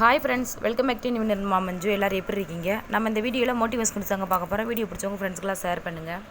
Hi friends welcome back to new Nirma Manju எல்லோரும் எப்படி இருக்கீங்க? நம்ம இந்த வீடியோவில் மோட்டிவேஷன் சாங்க பார்க்க போகிறோம் வீடியோ பிடிச்சவங்க ஃப்ரெண்ட்ஸ்க்கெலாம் ஷேர் பண்ணுங்கள்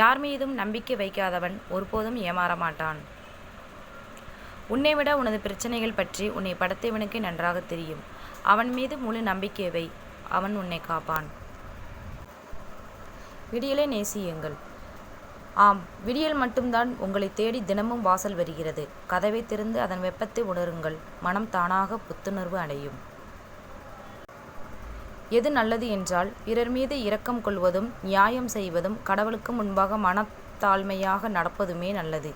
யார் மீதும் நம்பிக்கை வைக்காதவன் ஒருபோதும் ஏமாற மாட்டான். உன்னை விட உனது பிரச்சனைகள் பற்றி உன்னை படைத்தவனுக்கு நன்றாக தெரியும். அவன் மீது முழு நம்பிக்கை வை. அவன் உன்னை காப்பான். விடியலை நேசியுங்கள். ஆம் விடியல் மட்டும்தான் உங்களை தேடி தினமும் வாசல் வருகிறது. கதவை திறந்து அதன் வெப்பத்தை உணருங்கள். மனம் தானாக புத்துணர்வு அடையும். எது நல்லது என்றால் பிறர் மீது இரக்கம் கொள்வதும் நியாயம் செய்வதும் கடவுளுக்கு முன்பாக மனத்தாழ்மையாக நடப்பதுமே நல்லது.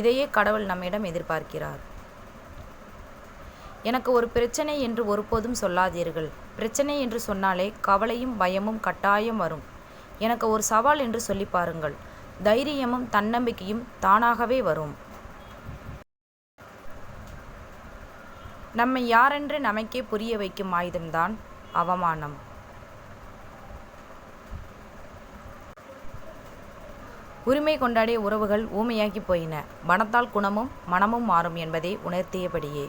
இதையே கடவுள் நம்மிடம் எதிர்பார்க்கிறார். எனக்கு ஒரு பிரச்சனை என்று ஒருபோதும் சொல்லாதீர்கள். பிரச்சனை என்று சொன்னாலே கவலையும் பயமும் கட்டாயம் வரும். எனக்கு ஒரு சவால் என்று சொல்லி பாருங்கள். தைரியமும் தன்னம்பிக்கையும் தானாகவே வரும். நம்மை யாரென்று நமக்கே புரிய வைக்கும் ஆயுதம்தான் அவமானம். உரிமை கொண்டாடிய உறவுகள் ஊமையாகி போயின. மனத்தால் குணமும் மனமும் மாறும் என்பதை உணர்த்தியபடியே.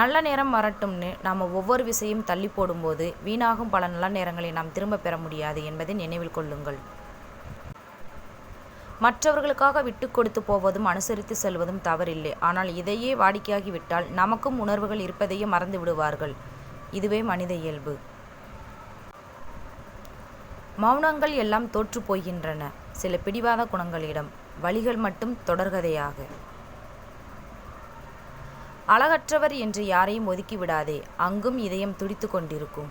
நல்ல நேரம் வரட்டும்னு நாம் ஒவ்வொரு விசையும் தள்ளி போடும்போது வீணாகும் பல நல்ல நேரங்களை நாம் திரும்ப பெற முடியாது என்பதை நினைவில் கொள்ளுங்கள். மற்றவர்களுக்காக விட்டு கொடுத்து போவதும் அனுசரித்து செல்வதும் தவறில்லை. ஆனால் இதையே வாடிக்கையாகிவிட்டால் நமக்கும் உணர்வுகள் இருப்பதையே மறந்து விடுவார்கள். இதுவே மனித இயல்பு. மௌனங்கள் எல்லாம் தோற்று போகின்றன. சில பிடிவாத குணங்களிடம் வழிகள் மட்டும் தொடர்கதையாக. அழகற்றவர் என்று யாரையும் ஒதுக்கி விடாதே. அங்கும் இதயம் துடித்து கொண்டிருக்கும்.